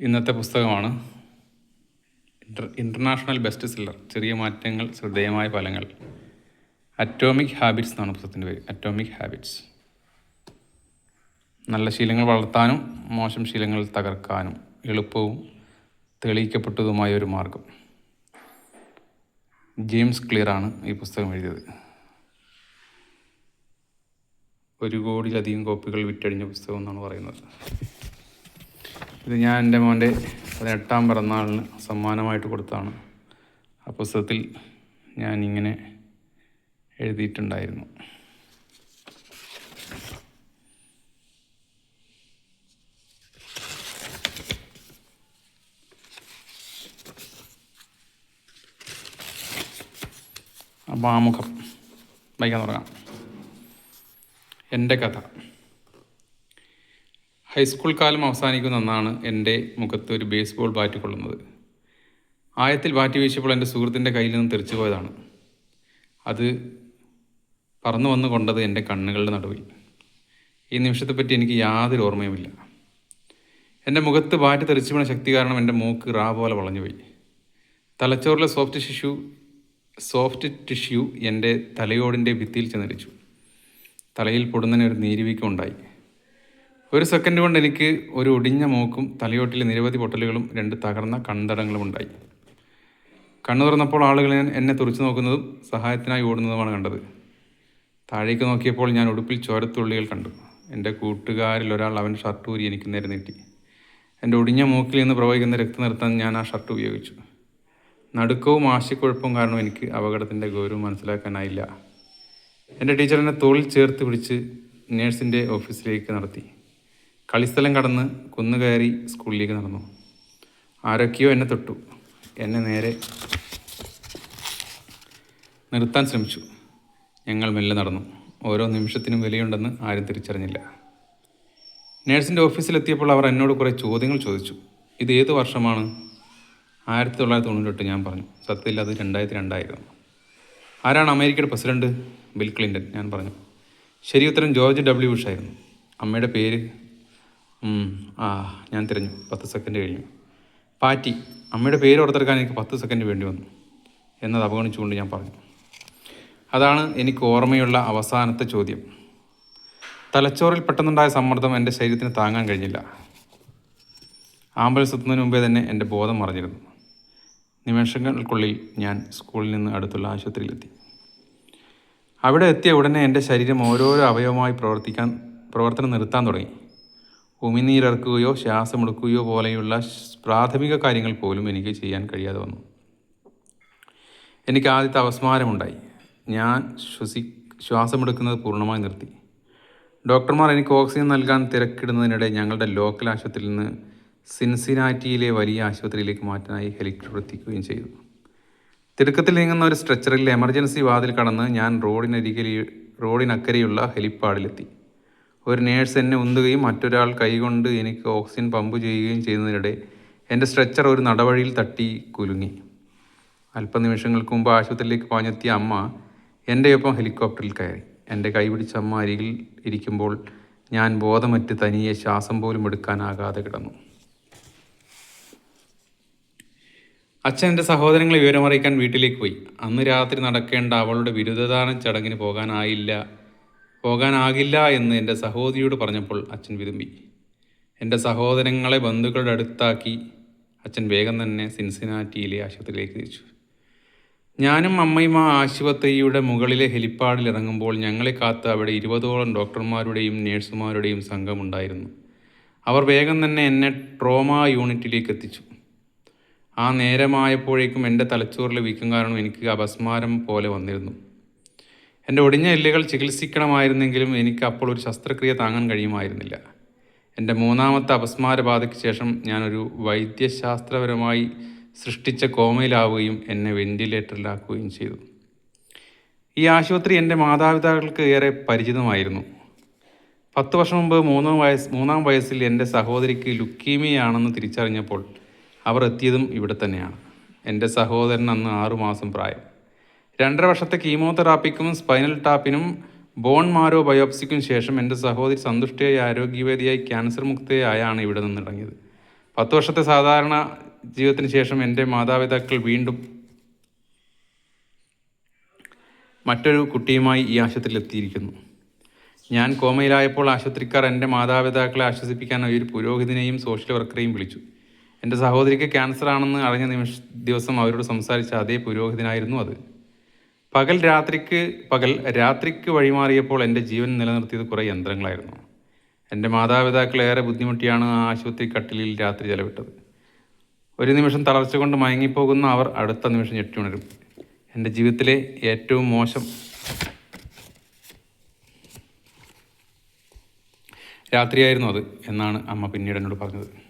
ഇന്നത്തെ പുസ്തകമാണ്. Inter international best seller ചെറിയ മാറ്റങ്ങൾ ശ്രദ്ധേയമായ ഫലങ്ങൾ. അറ്റോമിക് ഹാബിറ്റ്സ് എന്നാണ് പുസ്തകത്തിന്റെ പേര്. Atomic habits. നല്ല ശീലങ്ങൾ വളർത്താനും മോശം ശീലങ്ങൾ തകർക്കാനും എളുപ്പവും തെളിയിക്കപ്പെട്ടതുമായ ഒരു മാർഗം. ജെയിംസ് ക്ലിയറാണ് ഈ പുസ്തകം എഴുതിയത്. ഒരു കോടിയിലധികം കോപ്പികൾ വിറ്റഴിഞ്ഞ പുസ്തകം എന്നാണ് പറയുന്നത്. ഇത് ഞാൻ എന്റെ മോന്റെ പതിനെട്ടാം പിറന്നാളിന് സമ്മാനമായിട്ട് കൊടുത്താണ് ആ പുസ്തകത്തിൽ ഞാൻ ഇങ്ങനെ എഴുതിയിട്ടുണ്ടായിരുന്നു. അപ്പം ആമുഖം വായിക്കാൻ തുടങ്ങാം. എന്റെ കഥ. ഹൈസ്കൂൾ കാലം അവസാനിക്കുന്ന അന്നാണ് എന്റെ മുഖത്ത് ഒരു ബേസ്ബോൾ ബാറ്റ് കൊള്ളുന്നത്. ആയത്തിൽ ബാറ്റ് വീശിയപ്പോൾ എന്റെ സുഹൃത്തിന്റെ കയ്യിൽ നിന്ന് തെറിച്ചു പോയതാണ്. അത് പറന്നു വന്നു കൊണ്ടത് എന്റെ കണ്ണുകളുടെ നടുവിൽ. ഈ നിമിഷത്തെപ്പറ്റി എനിക്ക് യാതൊരു ഓർമ്മയുമില്ല. എന്റെ മുഖത്ത് ബാറ്റ് തെറിച്ചു വീണ ശക്തി കാരണം എന്റെ മൂക്ക് റാ പോലെ വളഞ്ഞുപോയി തലച്ചോറിലെ സോഫ്റ്റ് ടിഷ്യൂ സോഫ്റ്റ് ടിഷ്യൂ എന്റെ തലയോടിന്റെ ഭിത്തിയിൽ ചെന്നരിച്ചു തലയിൽ പൊടുന്നതിന് ഒരു നീരുവീക്കം ഉണ്ടായി. ഒരു സെക്കൻഡ് കൊണ്ട് എനിക്ക് ഒരു ഒടിഞ്ഞ മൂക്കും തലയോട്ടിലെ നിരവധി പൊട്ടലുകളും രണ്ട് തകർന്ന കൺതടങ്ങളും ഉണ്ടായി. കണ്ണു തുറന്നപ്പോൾ ആളുകൾ എന്നെ- തുറച്ചു നോക്കുന്നതും സഹായത്തിനായി ഓടുന്നതുമാണ് കണ്ടത്. താഴേക്ക് നോക്കിയപ്പോൾ ഞാൻ ഉടുപ്പിൽ ചോരത്തുള്ളികൾ കണ്ടു. എന്റെ കൂട്ടുകാരിൽ ഒരാൾ അവന്റെ ഷർട്ട് ഊരി എനിക്ക് നേരെ നീട്ടി. എന്റെ ഒടിഞ്ഞ മൂക്കിൽ നിന്ന് പ്രവഹിക്കുന്ന രക്തം നിർത്താൻ ഞാൻ ആ ഷർട്ട് ഉപയോഗിച്ചു. നടുക്കവും ആശയക്കുഴപ്പവും കാരണം എനിക്ക് അപകടത്തിന്റെ ഗൗരവം മനസ്സിലാക്കാനായില്ല. എന്റെ ടീച്ചർ എന്നെ തോളിൽ ചേർത്ത് പിടിച്ച് നേഴ്സിന്റെ ഓഫീസിലേക്ക് നടത്തി. കളിസ്ഥലം കടന്ന് കുന്നു കയറി സ്കൂളിലേക്ക് നടന്നു. ആരൊക്കെയോ എന്നെ തൊട്ടു. എന്നെ നേരെ നിർത്താൻ ശ്രമിച്ചു. ഞങ്ങൾ മെല്ലെ നടന്നു. ഓരോ നിമിഷത്തിനും വിലയുണ്ടെന്ന് ആരും തിരിച്ചറിഞ്ഞില്ല. നേഴ്സിന്റെ ഓഫീസിലെത്തിയപ്പോൾ അവർ എന്നോട് കുറേ ചോദ്യങ്ങൾ ചോദിച്ചു. ഇത് ഏത് വർഷമാണ്? ആയിരത്തി തൊള്ളായിരത്തി തൊണ്ണൂറ്റെട്ട് ഞാൻ പറഞ്ഞു. സത്യത്തിൽ അത് രണ്ടായിരത്തി രണ്ടായിരുന്നു ആരാണ് അമേരിക്കയുടെ പ്രസിഡന്റ്? ബിൽ ക്ലിന്റൺ ഞാൻ പറഞ്ഞു. ശരി ഉത്തരം ജോർജ് ഡബ്ല്യു ബുഷ് ആയിരുന്നു. അമ്മയുടെ പേര് ആ ഞാൻ തിരഞ്ഞു. പത്ത് സെക്കൻഡ് കഴിഞ്ഞു. പാറ്റി അമ്മയുടെ പേര് ഓർത്തെടുക്കാൻ എനിക്ക് പത്ത് സെക്കൻഡ് വേണ്ടി വന്നു. എന്നത് അവഗണിച്ചുകൊണ്ട് ഞാൻ പറഞ്ഞു. അതാണ് എനിക്ക് ഓർമ്മയുള്ള അവസാനത്തെ ചോദ്യം. തലച്ചോറിൽ പെട്ടെന്നുണ്ടായ സമ്മർദ്ദം എന്റെ ശരീരത്തിന് താങ്ങാൻ കഴിഞ്ഞില്ല. ആംബുലൻസ് എത്തുന്നതിന് മുമ്പേ തന്നെ എന്റെ ബോധം മറിഞ്ഞിരുന്നു. നിമിഷങ്ങൾക്കുള്ളിൽ ഞാൻ സ്കൂളിൽ നിന്ന് അടുത്തുള്ള ആശുപത്രിയിലെത്തി. അവിടെ എത്തിയ ഉടനെ എന്റെ ശരീരം ഓരോരോ അവയവമായി പ്രവർത്തിക്കാൻ പ്രവർത്തനം നിർത്താൻ തുടങ്ങി. ഉമിനീരിറക്കുകയോ ശ്വാസമെടുക്കുകയോ പോലെയുള്ള പ്രാഥമിക കാര്യങ്ങൾ പോലും എനിക്ക് ചെയ്യാൻ കഴിയാതെ വന്നു. എനിക്ക് ആദ്യത്തെ അവസ്മാരമുണ്ടായി. ഞാൻ ശ്വസി ശ്വാസമെടുക്കുന്നത് പൂർണമായി നിർത്തി. ഡോക്ടർമാർ എനിക്ക് ഓക്സിജൻ നൽകാൻ തിരക്കിടുന്നതിനിടെ ഞങ്ങളുടെ ലോക്കൽ ആശുപത്രിയിൽ നിന്ന് സിൻസിനാറ്റിയിലെ വലിയ ആശുപത്രിയിലേക്ക് മാറ്റാനായി ഹെലികോപ്റ്റർ എത്തിക്കുകയും ചെയ്തു. തിടുക്കത്തിൽ നീങ്ങുന്ന ഒരു സ്ട്രെച്ചറിൽ എമർജൻസി വാതിൽ കടന്ന് ഞാൻ റോഡിനരികിൽ റോഡിനക്കരെയുള്ള ഹെലിപ്പാഡിലെത്തി. ഒരു നേഴ്സ് എന്നെ ഉന്തുകയും മറ്റൊരാൾ കൈകൊണ്ട് എനിക്ക് ഓക്സിജൻ പമ്പ് ചെയ്യുകയും ചെയ്യുന്നതിനിടെ എന്റെ സ്ട്രെച്ചർ ഒരു നടവഴിയിൽ തട്ടി കുലുങ്ങി. അല്പനിമിഷങ്ങൾക്ക് മുമ്പ് ആശുപത്രിയിലേക്ക് പാഞ്ഞെത്തിയ അമ്മ എന്റെ ഒപ്പം ഹെലികോപ്റ്ററിൽ കയറി. എന്റെ കൈ പിടിച്ച അമ്മ അരികിൽ ഇരിക്കുമ്പോൾ ഞാൻ ബോധമറ്റ് തനിയെ ശ്വാസം പോലും എടുക്കാനാകാതെ കിടന്നു. അച്ഛൻ എന്റെ സഹോദരങ്ങളെ വിവരമറിയിക്കാൻ വീട്ടിലേക്ക് പോയി. അന്ന് രാത്രി നടക്കേണ്ട അവളുടെ ബിരുദദാന ചടങ്ങിന് പോകാനായില്ല പോകാനാകില്ല എന്ന് എന്റെ സഹോദരിയോട് പറഞ്ഞപ്പോൾ അച്ഛൻ വിതുമ്പി എന്റെ സഹോദരങ്ങളെ ബന്ധുക്കളുടെ അടുത്താക്കി അച്ഛൻ വേഗം തന്നെ സിൻസിനാറ്റിയിലെ ആശുപത്രിയിലേക്ക് തിരിച്ചു. ഞാനും അമ്മയും ആ ആശുപത്രിയുടെ മുകളിലെ ഹെലിപ്പാഡിൽ ഇറങ്ങുമ്പോൾ ഞങ്ങളെ കാത്ത് അവിടെ ഇരുപതോളം ഡോക്ടർമാരുടെയും നേഴ്സുമാരുടെയും സംഘമുണ്ടായിരുന്നു അവർ വേഗം തന്നെ എന്നെ ട്രോമ യൂണിറ്റിലേക്ക് എത്തിച്ചു. ആ നേരമായപ്പോഴേക്കും എന്റെ തലച്ചോറിലെ വീക്കം കാരണം എനിക്ക് അപസ്മാരം പോലെ വന്നിരുന്നു. എന്റെ ഒടിഞ്ഞ എല്ലുകൾ ചികിത്സിക്കണമായിരുന്നെങ്കിലും എനിക്ക് അപ്പോൾ ഒരു ശസ്ത്രക്രിയ താങ്ങാൻ കഴിയുമായിരുന്നില്ല. എന്റെ മൂന്നാമത്തെ അപസ്മാരബാധയ്ക്ക് ശേഷം ഞാനൊരു വൈദ്യശാസ്ത്രപരമായി സൃഷ്ടിച്ച കോമയിലാവുകയും എന്നെ വെന്റിലേറ്ററിലാക്കുകയും ചെയ്തു. ഈ ആശുപത്രി എന്റെ മാതാപിതാക്കൾക്ക് ഏറെ പരിചിതമായിരുന്നു. പത്ത് വർഷം മുമ്പ് മൂന്നാം വയസ്സ് മൂന്നാം വയസ്സിൽ എന്റെ സഹോദരിക്ക് ലുക്കീമിയാണെന്ന് തിരിച്ചറിഞ്ഞപ്പോൾ അവർ എത്തിയതും ഇവിടെ തന്നെയാണ്. എന്റെ സഹോദരൻ അന്ന് ആറുമാസം പ്രായം. രണ്ടര വർഷത്തെ കീമോതെറാപ്പിക്കും സ്പൈനൽ ടാപ്പിനും ബോൺ മാരോ ബയോപ്സിക്കും ശേഷം എന്റെ സഹോദരി സന്തുഷ്ടയായി ആരോഗ്യവേദിയായി ക്യാൻസർ മുക്തയായാണ് ഇവിടെ നിന്നിറങ്ങിയത്. പത്ത് വർഷത്തെ സാധാരണ ജീവിതത്തിന് ശേഷം എന്റെ മാതാപിതാക്കൾ വീണ്ടും മറ്റൊരു കുട്ടിയുമായി ഈ ആശുപത്രിയിൽ എത്തിയിരിക്കുന്നു. ഞാൻ കോമയിലായപ്പോൾ ആശുപത്രിക്കാർ എന്റെ മാതാപിതാക്കളെ ആശ്വസിപ്പിക്കാനായി ഒരു പുരോഹിതനെയും സോഷ്യൽ വർക്കറെയും വിളിച്ചു. എന്റെ സഹോദരിക്ക് ക്യാൻസർ ആണെന്ന് അറിഞ്ഞ നിമിഷ ദിവസം അവരോട് സംസാരിച്ച അതേ പുരോഹിതനായിരുന്നു അത്. പകൽ രാത്രിക്ക് പകൽ രാത്രിക്ക് വഴിമാറിയപ്പോൾ എന്റെ ജീവൻ നിലനിർത്തിയത് കുറേ യന്ത്രങ്ങളായിരുന്നു. എന്റെ മാതാപിതാക്കൾ ഏറെ ബുദ്ധിമുട്ടിയാണ് ആ ആശുപത്രി കട്ടിലിൽ രാത്രി ചെലവിട്ടത്. ഒരു നിമിഷം തളർച്ച കൊണ്ട് മയങ്ങിപ്പോകുന്ന അവർ അടുത്ത നിമിഷം ഞെട്ടിയുണരും. എന്റെ ജീവിതത്തിലെ ഏറ്റവും മോശം രാത്രിയായിരുന്നു അത് എന്നാണ് അമ്മ പിന്നീട് എന്നോട് പറഞ്ഞത്.